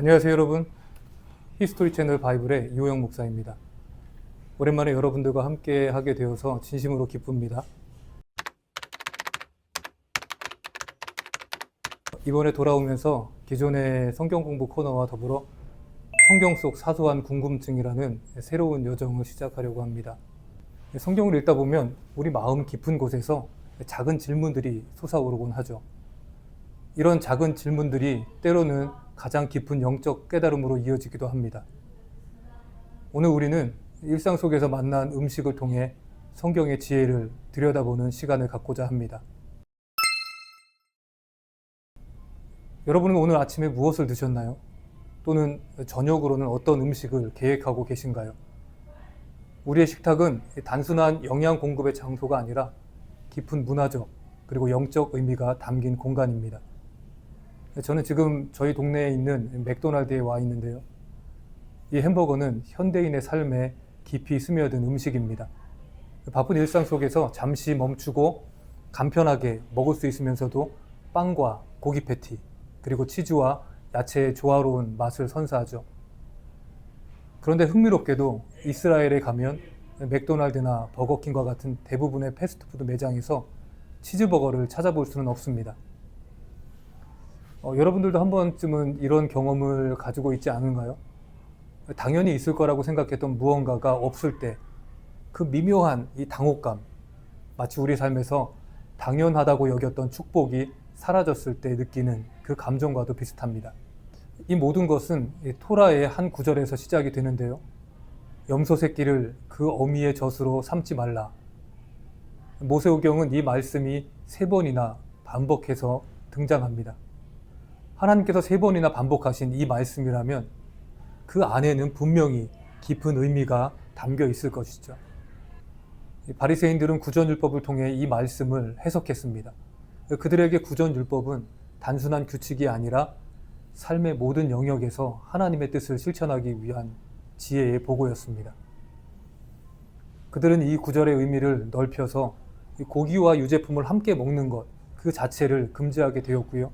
안녕하세요 여러분. 히스토리 채널 바이블의 이호영 목사입니다. 오랜만에 여러분들과 함께 하게 되어서 진심으로 기쁩니다. 이번에 돌아오면서 기존의 성경 공부 코너와 더불어 성경 속 사소한 궁금증이라는 새로운 여정을 시작하려고 합니다. 성경을 읽다 보면 우리 마음 깊은 곳에서 작은 질문들이 솟아오르곤 하죠. 이런 작은 질문들이 때로는 가장 깊은 영적 깨달음으로 이어지기도 합니다. 오늘 우리는 일상 속에서 만난 음식을 통해 성경의 지혜를 들여다보는 시간을 갖고자 합니다. 여러분은 오늘 아침에 무엇을 드셨나요? 또는 저녁으로는 어떤 음식을 계획하고 계신가요? 우리의 식탁은 단순한 영양 공급의 장소가 아니라 깊은 문화적 그리고 영적 의미가 담긴 공간입니다. 저는 지금 저희 동네에 있는 맥도날드에 와 있는데요. 이 햄버거는 현대인의 삶에 깊이 스며든 음식입니다. 바쁜 일상 속에서 잠시 멈추고 간편하게 먹을 수 있으면서도 빵과 고기 패티, 그리고 치즈와 야채의 조화로운 맛을 선사하죠. 그런데 흥미롭게도 이스라엘에 가면 맥도날드나 버거킹과 같은 대부분의 패스트푸드 매장에서 치즈버거를 찾아볼 수는 없습니다. 어, 여러분들도 한 번쯤은 이런 경험을 가지고 있지 않은가요? 당연히 있을 거라고 생각했던 무언가가 없을 때 그 미묘한 이 당혹감, 마치 우리 삶에서 당연하다고 여겼던 축복이 사라졌을 때 느끼는 그 감정과도 비슷합니다. 이 모든 것은 이 토라의 한 구절에서 시작이 되는데요. 염소 새끼를 그 어미의 젖으로 삼지 말라. 모세오경은 이 말씀이 세 번이나 반복해서 등장합니다. 하나님께서 세 번이나 반복하신 이 말씀이라면 그 안에는 분명히 깊은 의미가 담겨 있을 것이죠. 바리새인들은 구전율법을 통해 이 말씀을 해석했습니다. 그들에게 구전율법은 단순한 규칙이 아니라 삶의 모든 영역에서 하나님의 뜻을 실천하기 위한 지혜의 보고였습니다. 그들은 이 구절의 의미를 넓혀서 고기와 유제품을 함께 먹는 것 그 자체를 금지하게 되었고요.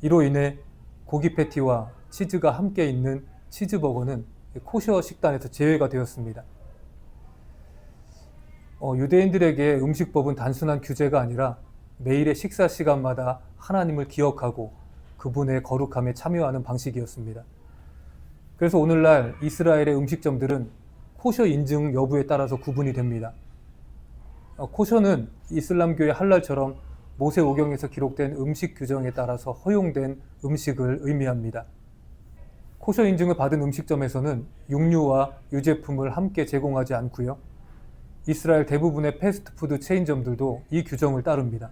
이로 인해 고기 패티와 치즈가 함께 있는 치즈버거는 코셔 식단에서 제외가 되었습니다. 어, 유대인들에게 음식법은 단순한 규제가 아니라 매일의 식사 시간마다 하나님을 기억하고 그분의 거룩함에 참여하는 방식이었습니다. 그래서 오늘날 이스라엘의 음식점들은 코셔 인증 여부에 따라서 구분이 됩니다. 어, 코셔는 이슬람교의 할랄처럼 모세 오경에서 기록된 음식 규정에 따라서 허용된 음식을 의미합니다. 코셔 인증을 받은 음식점에서는 육류와 유제품을 함께 제공하지 않고요. 이스라엘 대부분의 패스트푸드 체인점들도 이 규정을 따릅니다.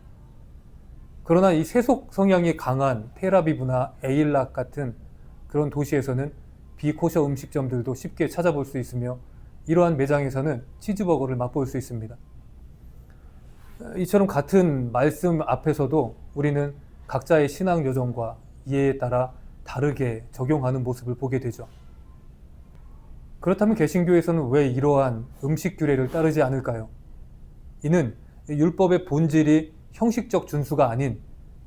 그러나 이 세속 성향이 강한 테라비브나 에일락 같은 그런 도시에서는 비코셔 음식점들도 쉽게 찾아볼 수 있으며 이러한 매장에서는 치즈버거를 맛볼 수 있습니다. 이처럼 같은 말씀 앞에서도 우리는 각자의 신앙 여정과 이해에 따라 다르게 적용하는 모습을 보게 되죠. 그렇다면 개신교에서는 왜 이러한 음식 규례를 따르지 않을까요? 이는 율법의 본질이 형식적 준수가 아닌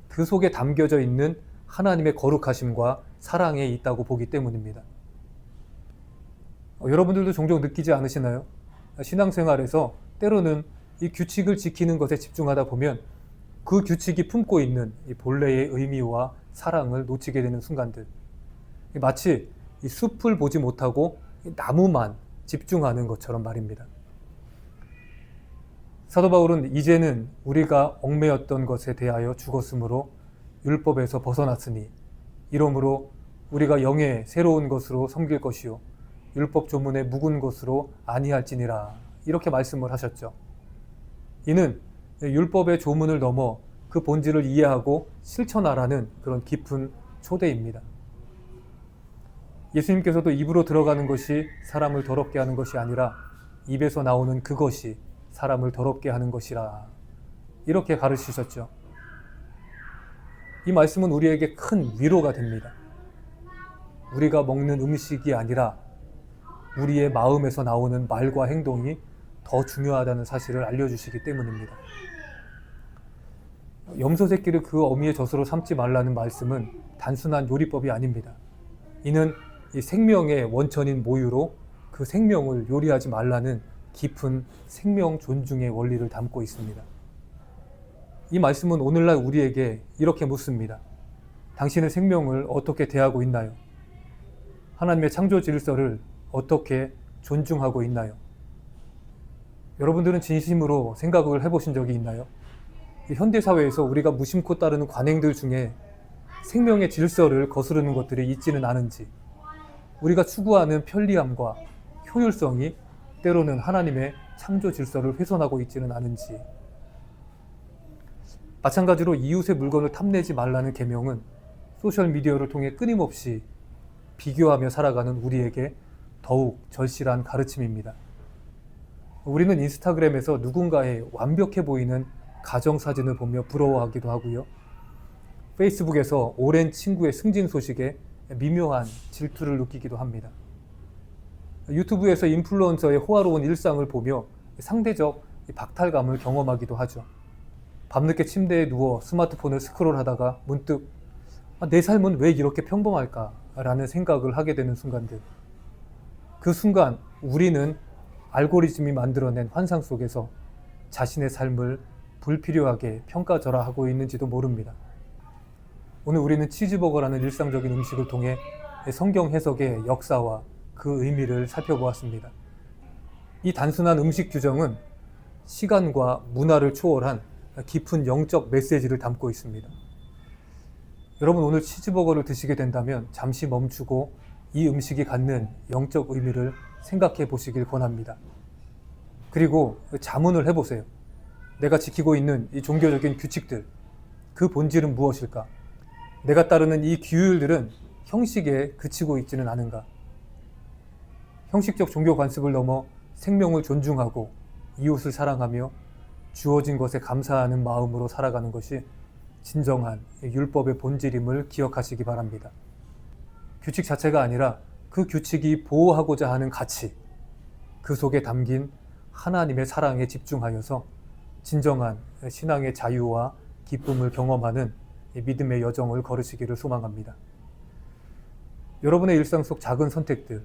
그 속에 담겨져 있는 하나님의 거룩하심과 사랑에 있다고 보기 때문입니다. 어, 여러분들도 종종 느끼지 않으시나요? 신앙생활에서 때로는 이 규칙을 지키는 것에 집중하다 보면 그 규칙이 품고 있는 이 본래의 의미와 사랑을 놓치게 되는 순간들. 마치 이 숲을 보지 못하고 나무만 집중하는 것처럼 말입니다. 사도 바울은 이제는 우리가 얽매였던 것에 대하여 죽었으므로 율법에서 벗어났으니 이러므로 우리가 영의 새로운 것으로 섬길 것이요 율법 조문의 묵은 것으로 아니할지니라 이렇게 말씀을 하셨죠. 이는 율법의 조문을 넘어 그 본질을 이해하고 실천하라는 그런 깊은 초대입니다. 예수님께서도 입으로 들어가는 것이 사람을 더럽게 하는 것이 아니라 입에서 나오는 그것이 사람을 더럽게 하는 것이라. 이렇게 가르치셨죠. 이 말씀은 우리에게 큰 위로가 됩니다. 우리가 먹는 음식이 아니라 우리의 마음에서 나오는 말과 행동이 더 중요하다는 사실을 알려주시기 때문입니다. 염소 새끼를 그 어미의 젖으로 삼지 말라는 말씀은 단순한 요리법이 아닙니다. 이는 이 생명의 원천인 모유로 그 생명을 요리하지 말라는 깊은 생명 존중의 원리를 담고 있습니다. 이 말씀은 오늘날 우리에게 이렇게 묻습니다. 당신의 생명을 어떻게 대하고 있나요? 하나님의 창조 질서를 어떻게 존중하고 있나요? 여러분들은 진심으로 생각을 해보신 적이 있나요? 이 현대사회에서 우리가 무심코 따르는 관행들 중에 생명의 질서를 거스르는 것들이 있지는 않은지, 우리가 추구하는 편리함과 효율성이 때로는 하나님의 창조 질서를 훼손하고 있지는 않은지, 마찬가지로 이웃의 물건을 탐내지 말라는 계명은 소셜 미디어를 통해 끊임없이 비교하며 살아가는 우리에게 더욱 절실한 가르침입니다. 우리는 인스타그램에서 누군가의 완벽해 보이는 가정 사진을 보며 부러워하기도 하고요. 페이스북에서 오랜 친구의 승진 소식에 미묘한 질투를 느끼기도 합니다. 유튜브에서 인플루언서의 호화로운 일상을 보며 상대적 박탈감을 경험하기도 하죠. 밤늦게 침대에 누워 스마트폰을 스크롤하다가 문득 아, 내 삶은 왜 이렇게 평범할까라는 생각을 하게 되는 순간들. 그 순간 우리는 알고리즘이 만들어낸 환상 속에서 자신의 삶을 불필요하게 평가절하하고 있는지도 모릅니다. 오늘 우리는 치즈버거라는 일상적인 음식을 통해 성경 해석의 역사와 그 의미를 살펴보았습니다. 이 단순한 음식 규정은 시간과 문화를 초월한 깊은 영적 메시지를 담고 있습니다. 여러분 오늘 치즈버거를 드시게 된다면 잠시 멈추고 이 음식이 갖는 영적 의미를 생각해 보시길 권합니다. 그리고 자문을 해보세요. 내가 지키고 있는 이 종교적인 규칙들, 그 본질은 무엇일까? 내가 따르는 이 규율들은 형식에 그치고 있지는 않은가? 형식적 종교 관습을 넘어 생명을 존중하고 이웃을 사랑하며 주어진 것에 감사하는 마음으로 살아가는 것이 진정한 율법의 본질임을 기억하시기 바랍니다. 규칙 자체가 아니라 그 규칙이 보호하고자 하는 가치, 그 속에 담긴 하나님의 사랑에 집중하여서 진정한 신앙의 자유와 기쁨을 경험하는 믿음의 여정을 걸으시기를 소망합니다. 여러분의 일상 속 작은 선택들,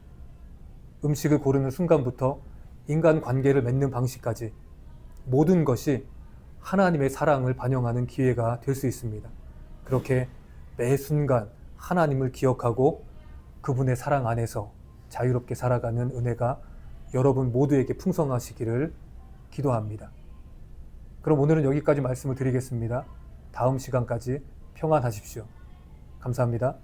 음식을 고르는 순간부터 인간 관계를 맺는 방식까지 모든 것이 하나님의 사랑을 반영하는 기회가 될 수 있습니다. 그렇게 매 순간 하나님을 기억하고 그분의 사랑 안에서 자유롭게 살아가는 은혜가 여러분 모두에게 풍성하시기를 기도합니다. 그럼 오늘은 여기까지 말씀을 드리겠습니다. 다음 시간까지 평안하십시오. 감사합니다.